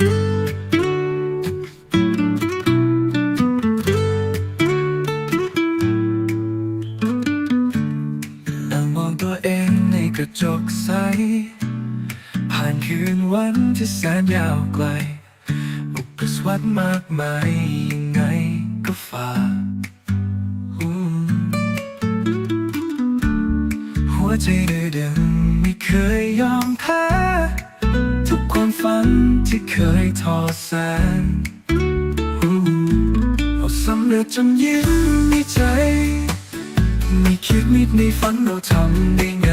นั่งมองตัวเองในกระจกใส ผ่านคืนวันที่แสนยาวไกล อุปสรรคมากมายยังไงก็ฝ่าหัวใจดื้อดึงไม่เคยยอม ฝันที่เคยทอแสนเอาสำเร็จจนยิ้มในใจไม่คิดนิดในฝันเราทำได้ไง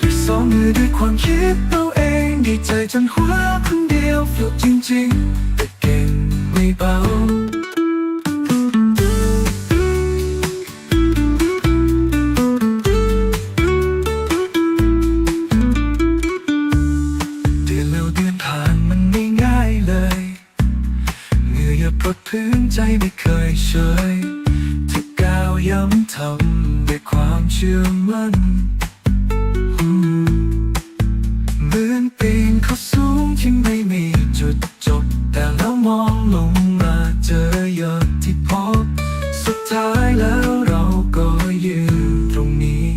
ด้วยสองมือด้วยความคิดเราเองดีใจจนหัวคนเดียวฟลุกจริงๆแต่เก่งไม่เบา ใจไม่เคยเฉยทุกก้าวย้ำทำด้วยความเชื่อมั่นเหมือนปีนเขาสูงที่ไม่มีจุดจบ แต่แล้วมองลงมาเจอยอดที่พบ สุดท้ายแล้วเราก็ยืนตรงนี้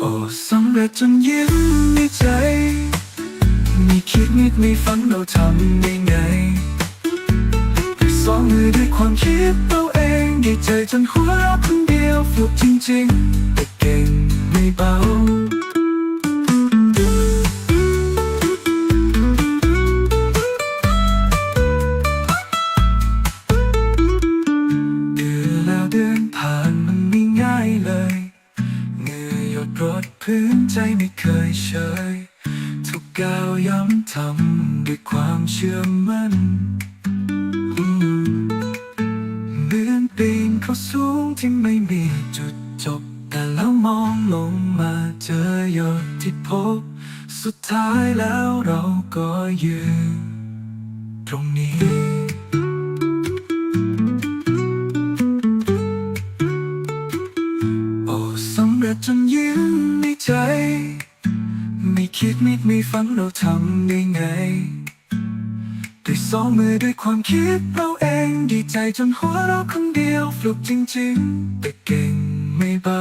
โอ้สำเร็จจนยิ้ม ดไม่ฝันเราทำได้ไงสองมือด้วยความคิดเราเองดีใจจนหัวเราะคนเดียวฟลุกจริงๆแต่เก่งไม่เบาเดือนแล้วเดือนผ่านมันไม่ง่ายเลยเหงื่อหยดรดพื้นใจไม่เคยเฉย ก้าวย้ำทำด้วยความเชื่อมั่นเหมือนปีนเขาสูงที่ไม่มีจุดจบ แต่แล้วมองลงมาเจอหยดที่พบ สุดท้ายแล้วเราก็ยืนตรงนี้โอ้สำเร็จจนยิ้มในใช่ คิดนิดไม่ฝันเราทำได้ไงด้วยสองมือด้วยความคิดเราเองดีใจจนหัวเราคนเดียวฟลุกจริงๆแต่เก่งไม่เบา